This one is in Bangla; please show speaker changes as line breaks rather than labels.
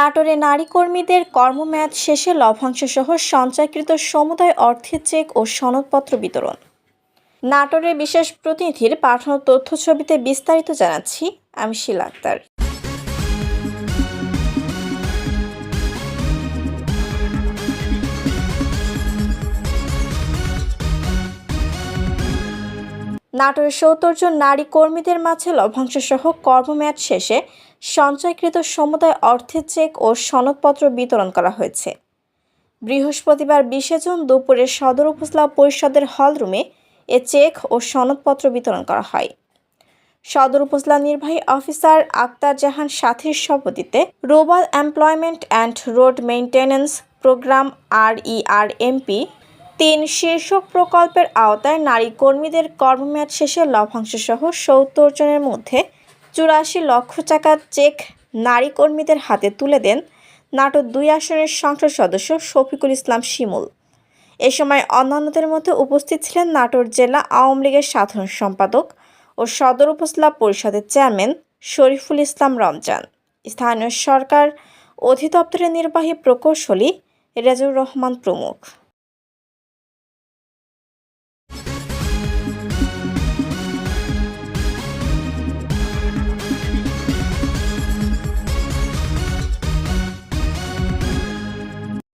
নাটোরে নারী কর্মীদের কর্মমেয়াদ শেষে লভ্যাংশ সহ সঞ্চয়কৃত সমুদায় অর্থের চেক ও সনদপত্র বিতরণ। নাটোরের বিশেষ প্রতিনিধির পাঠানো তথ্য ছবিতে বিস্তারিত জানাচ্ছি, আমি শিলা আক্তার। নাটোরের সত্তর জন নারী কর্মীদের মাঝে লভ্যাংশ সহ কর্মমেয়াদ শেষে সঞ্চয়কৃত সমুদায় অর্থের চেক ও সনদপত্র বিতরণ করা হয়েছে। বৃহস্পতিবার বিশে জুন দুপুরে সদর উপজেলা পরিষদের হলরুমে এ চেক ও সনদপত্র বিতরণ করা হয়। সদর উপজেলা নির্বাহী অফিসার আক্তার জাহান সাথীর সভাপতিতে রোবাল employment and road maintenance programme R MP তিন শীর্ষক প্রকল্পের আওতায় নারী কর্মীদের কর্মমেয়াদ শেষে লভ্যাংশ সহ সত্তর জনের মধ্যে চুরাশি লক্ষ টাকার চেক নারী কর্মীদের হাতে তুলে দেন নাটোর দুই আসনের সংসদ সদস্য শফিকুল ইসলাম শিমুল। এ সময় অন্যান্যদের মধ্যে উপস্থিত ছিলেন নাটোর জেলা আওয়ামী লীগের সাধারণ সম্পাদক ও সদর উপজেলা পরিষদের চেয়ারম্যান শরীফুল ইসলাম রমজান। স্থানীয় সরকার অধিদপ্তরের নির্বাহী প্রকৌশলী রেজুর রহমান প্রমুখ।